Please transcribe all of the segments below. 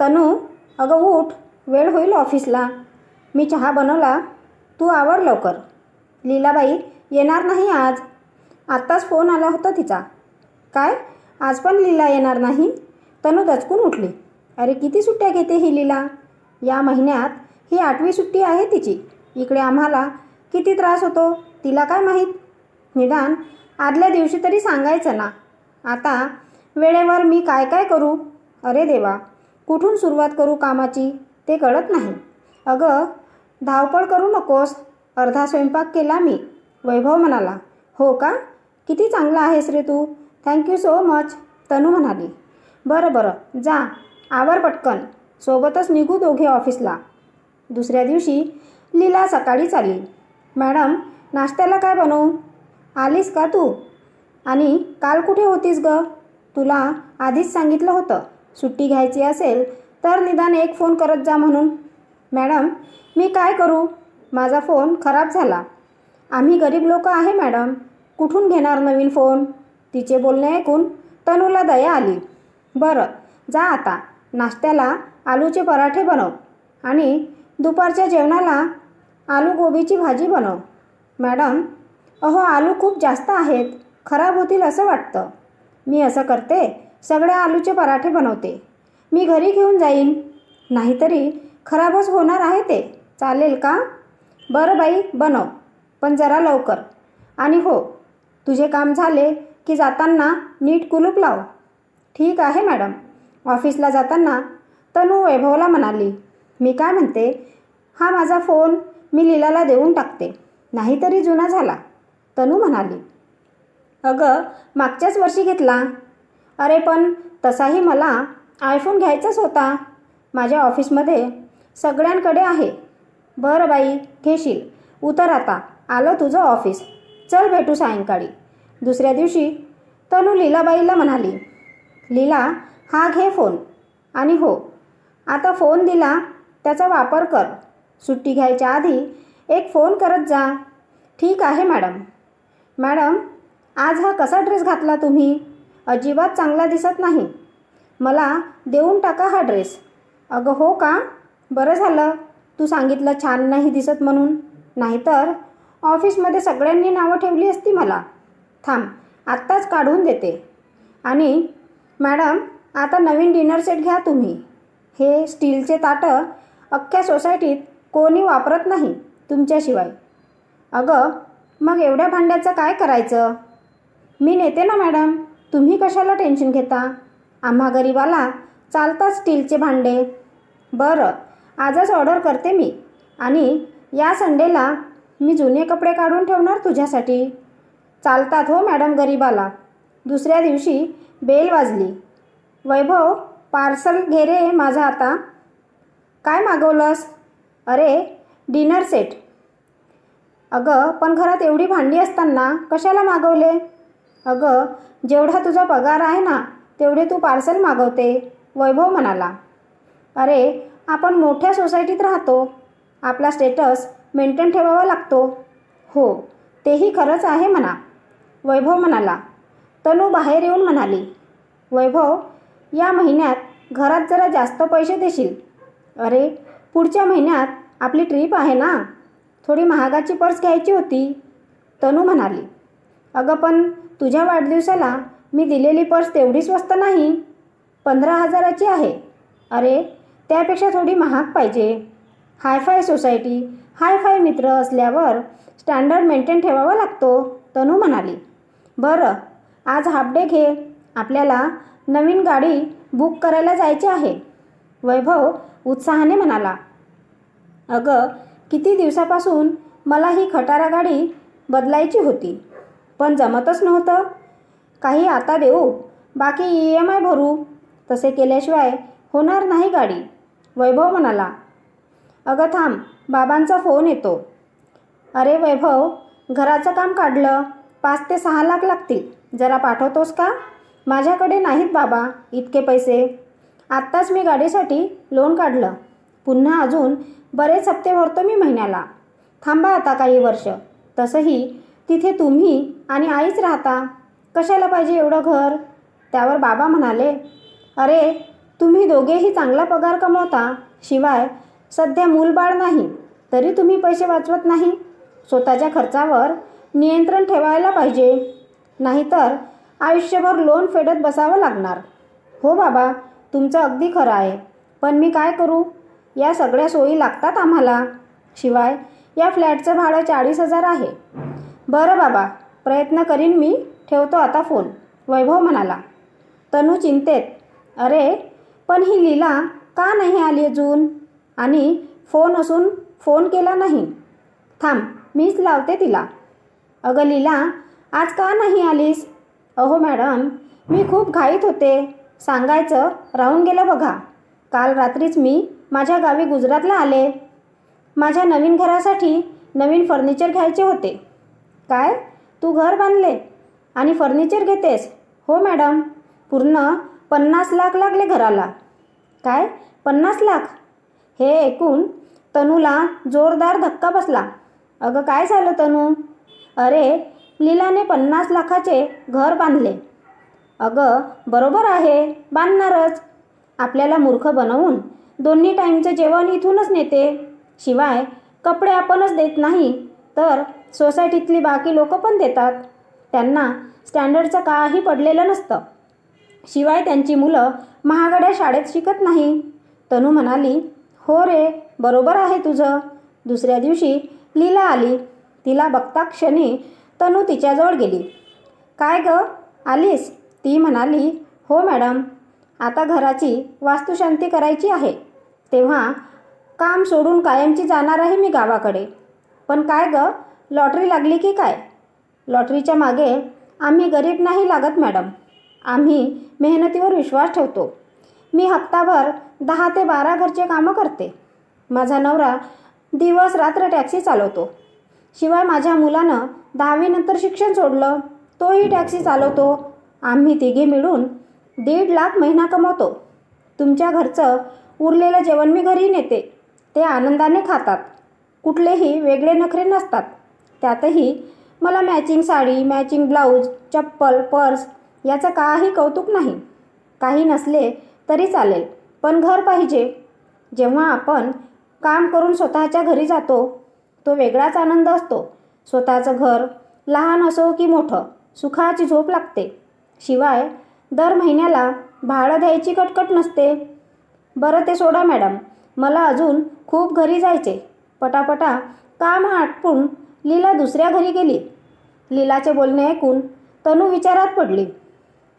तनू अगं उठ वेळ होईल ऑफिसला. मी चहा बनवला. तू आवर लवकर. लीलाबाई येणार नाही आज. आत्ताच फोन आला होता तिचा. काय? आज पण लीला येणार नाही? तनू दचकून उठली. अरे किती सुट्ट्या घेते ही लीला? या महिन्यात ही आठवी सुट्टी आहे तिची. इकडे आम्हाला किती त्रास होतो तिला काय माहीत? निदान आदल्या दिवशी तरी सांगायचं ना. आता वेळेवर मी काय काय करू? अरे देवा. कुठून सुरुवात करू कामाची ते कळत नाही. अगं धावपळ करू नकोस. अर्धा स्वयंपाक केला मी. वैभव म्हणाला हो का? किती चांगला आहेस रे तू. Thank you so much Tanu म्हणाली बरं बरं. जा. आवर पटकन. सोबतच निघू दोघे ऑफिसला. दुसऱ्या दिवशी लीला सकाळीच आली मॅडम नाश्त्याला काय बनवू? आलीस का तू? आणि काल कुठे होतीस ग? तुला आधीच सांगितलं होतं. सुट्टी घ्यायची असेल तर निदान एक फोन करत जा म्हणून. मॅडम मी काय करू? माझा फोन खराब झाला. आम्ही गरीब लोक आहे मॅडम. कुठून घेणार नवीन फोन? तिचे बोलणे ऐकून तनूला दया आली. बरं जा आता. नाश्त्याला आलूचे पराठे बनव आणि दुपारच्या जेवणाला आलू गोबीची भाजी बनव. मॅडम अहो आलू खूप जास्त आहेत. खराब होतील असं वाटतं. मी असं करते? सगळे आलूचे पराठे बनवते. मी घरी घेऊन जाईन. नाहीतरी खराबच होणार आहे ते. चालेल का? बरं बाई बनव. पण जरा लवकर. आणि हो तुझे काम झाले की जाताना नीट कुलूप लाव. ठीक आहे मॅडम. ऑफिसला जाताना तनू वैभवला म्हणाली मी काय म्हणते? हा माझा फोन मी लीलाला देऊन टाकते. नाहीतरी जुना झाला. तनू म्हणाली अगं मागच्याच वर्षी घेतला. अरे पण तसाही मला आयफोन घ्यायचाच होता. माझ्या ऑफिसमध्ये सगळ्यांकडे आहे. बरं बाई घेशील. उतर आता. आलं तुझं ऑफिस. चल भेटू सायंकाळी. दुसऱ्या दिवशी तनू लीलाबाईला म्हणाली लीला हा घे फोन. आणि हो आता फोन दिला त्याचा वापर कर. सुट्टी घ्यायच्या आधी एक फोन करत जा. ठीक आहे मॅडम. मॅडम आज हा कसा ड्रेस घातला तुम्ही? अजिबात चांगला दिसत नाही. मला देऊन टाका हा ड्रेस. अगं हो का? बरं झालं. तू सांगितलं छान नाही दिसत म्हणून. नाहीतर ऑफिसमध्ये सगळ्यांनी नावं ठेवली असती मला. थांब आत्ताच काढून देते. आणि मॅडम आता नवीन डिनर सेट घ्या तुम्ही. हे स्टीलचे ताटं अख्ख्या सोसायटीत कोणी वापरत नाही तुमच्याशिवाय. अगं मग एवढ्या भांड्याचं काय करायचं? मी नेते ना मॅडम. तुम्ही कशाला टेन्शन घेता? आम्हा गरीबाला चालतात स्टीलचे भांडे. बरं आजच ऑर्डर करते मी. आणि या संडेला मी जुने कपडे काढून ठेवणार तुझ्यासाठी. चालतात हो मॅडम गरीबाला. दुसऱ्या दिवशी बेल वाजली. वैभव पार्सल घे रे माझा आता. काय मागवलंस? अरे डिनर सेट अगं पण घरात एवढी भांडी असताना कशाला मागवले? अगं जेवढा तुझा पगार आहे ना तेवढे तू पार्सल मागवते वैभव म्हणाला. अरे आपण मोठ्या सोसायटीत राहतो. आपला स्टेटस मेंटेन ठेवावा लागतो. हो तेही खरंच आहे म्हणा. वैभव म्हणाला. तनू बाहेर येऊन म्हणाली. वैभव या महिन्यात घरात जरा जास्त पैसे देशील. अरे पुढच्या महिन्यात आपली ट्रीप आहे ना? थोडी महागाची पर्स घ्यायची होती. तनू म्हणाली. अगं पण तुझ्या वाढदिवसाला मी दिलेली पर्स तेवढी स्वस्त नाही. पंधरा हजाराची आहे. अरे त्यापेक्षा थोडी महाग पाहिजे. हायफाय सोसायटी हायफाय मित्र असल्यावर स्टँडर्ड मेंटेन ठेवावा लागतो तनू म्हणाली. बरं आज हाफ डे घे. आपल्याला नवीन गाडी बुक करायला जायची आहे. वैभव उत्साहाने म्हणाला. अगं किती दिवसापासून मला ही खटारा गाडी बदलायची होती. पण जमतच नव्हतं. काही आता देऊ बाकी ई एम आय भरू. तसे केल्याशिवाय होणार नाही गाडी वैभव म्हणाला. अगं थांब बाबांचा फोन येतो. अरे वैभव घराचं काम काढलं. पाच ते सहा लाख लागतील. जरा पाठवतोस का? माझ्याकडे नाहीत बाबा इतके पैसे. आत्ताच मी गाडीसाठी लोन काढलं. पुन्हा अजून बरेच हप्ते भरतो मी महिन्याला. थांबा आता काही वर्ष. तसंही तिथे तुम्ही आणि आईच राहता. कशाला पाहिजे एवढं घर? त्यावर बाबा म्हणाले अरे तुम्ही दोघेही चांगला पगार कमवता. शिवाय सध्या मूलबाळ नाही तरी तुम्ही पैसे वाचवत नाही. स्वतःच्या खर्चावर नियंत्रण ठेवायला पाहिजे. नाहीतर आयुष्यभर लोन फेडत बसावं लागणार. हो बाबा तुमचं अगदी खरं आहे. पण मी काय करू? या सगळ्या सोयी लागतात आम्हाला. शिवाय या फ्लॅटचं भाडं चाळीस हजार आहे. बरं बाबा प्रयत्न करीन मी. ठेवतो आता फोन. वैभव म्हणाला. तनू चिंतेत अरे पण ही लीला का नाही आली अजून? आणि फोन असून फोन केला नाही. थांब मीच लावते तिला. अगं लीला आज का नाही आलीस? अहो मॅडम मी खूप घाईत होते. सांगायचं राहून गेलं बघा. काल रात्रीच मी माझ्या गावी गुजरातला आले. माझ्या नवीन घरासाठी नवीन फर्निचर घ्यायचे होते. काय? तू घर बांधले आणि फर्निचर घेतेस? हो मॅडम. पूर्ण पन्नास लाख लागले घराला. काय? पन्नास लाख? हे ऐकून तनूला जोरदार धक्का बसला. अगं काय झालं तनू? अरे लीलाने पन्नास लाखाचे घर बांधले. अगं बरोबर आहे. बांधणारच. आपल्याला मूर्ख बनवून दोन्ही टाईमचं जेवण इथूनच नेते. शिवाय कपडे आपणच देत नाही. तर सोसायटीतली बाकी लोक पण देतात. त्यांना स्टँडर्डचं काही पडलेलं नसतं. शिवाय त्यांची मुलं महागड्या शाळेत शिकत नाही. तनू म्हणाली हो रे बरोबर आहे तुझं. दुसऱ्या दिवशी लीला आली. तिला बघता क्षणी तनू तिच्याजवळ गेली. काय ग आलीस? ती म्हणाली हो मॅडम आता घराची वास्तुशांती करायची आहे. तेव्हा काम सोडून कायमची जाणार आहे मी गावाकडे. पण काय ग? लॉटरी लागली की काय? लॉटरीच्या मागे आम्ही गरीब नाही लागत मॅडम. आम्ही मेहनतीवर विश्वास ठेवतो. मी हप्ताभर दहा ते बारा घरचे कामं करते. माझा नवरा दिवस रात्र टॅक्सी चालवतो. शिवाय माझ्या मुलानं दहावीनंतर शिक्षण सोडलं तोही टॅक्सी चालवतो. आम्ही तिघे मिळून दीड लाख महिना कमवतो. तुमच्या घरचं उरलेलं जेवण मी घरी नेते. ते आनंदाने खातात. कुठलेही वेगळे नखरे नसतात. त्यातही मला मॅचिंग साडी मॅचिंग ब्लाऊज चप्पल पर्स याचं काही कौतुक नाही. काही नसले तरी चालेल पण घर पाहिजे. जेव्हा आपण काम करून स्वतःच्या घरी जातो तो वेगळाच आनंद असतो. स्वतःचं घर लहान असो की मोठं सुखाची झोप लागते. शिवाय दर महिन्याला भाडं द्यायची कटकट नसते. बरं ते सोडा मॅडम मला अजून खूप घरी जायचे पटापटा काम आटपून लीला दुसऱ्या घरी गेली. लीलाचे बोलणे ऐकून तनू विचारात पडली.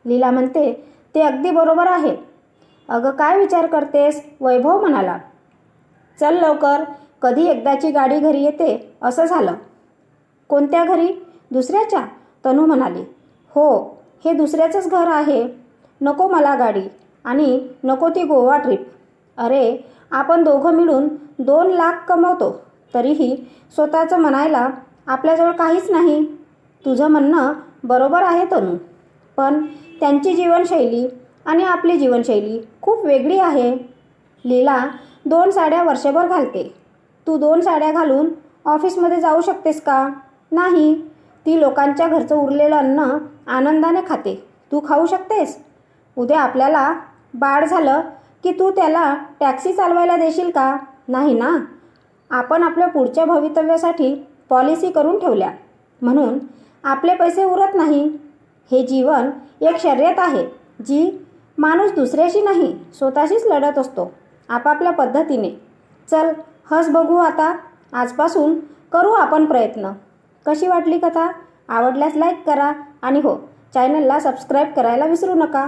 लीला म्हणते ते अगदी बरोबर आहे. अगं काय विचार करतेस? वैभव म्हणाला. चल लवकर कधी एकदाची गाडी घरी येते असं झालं. कोणत्या घरी? दुसऱ्याच्या तनू म्हणाली. हो हे दुसऱ्याचंच घर आहे. नको मला गाडी आणि नको ती गोवा ट्रिप. अरे आपण दोघं मिळून दोन लाख कमवतो. तरीही स्वतःचं म्हणायला आपल्याजवळ काहीच नाही. तुझं म्हणणं बरोबर आहे तनू. पण त्यांची जीवनशैली आणि आपली जीवनशैली खूप वेगळी आहे. लीला दोन साड्या वर्षभर घालते. तू दोन साड्या घालून ऑफिसमध्ये जाऊ शकतेस का? नाही. ती लोकांच्या घरचं उरलेलं अन्न आनंदाने खाते. तू खाऊ शकतेस. उद्या आपल्याला बाळ झालं की तू त्याला टॅक्सी चालवायला देशील का? नाही ना? आपण आपल्या पुढच्या भवितव्यासाठी पॉलिसी करून ठेवल्या. म्हणून आपले पैसे उरत नाही. हे जीवन एक शर्यत आहे जी माणूस दुसऱ्याशी नाही स्वतःशीच लढत असतो आपापल्या पद्धतीने. चल हस बघू आता. आजपासून करू आपण प्रयत्न. कशी वाटली कथा? आवडल्यास लाईक करा. आणि हो चॅनलला सबस्क्राईब करायला विसरू नका.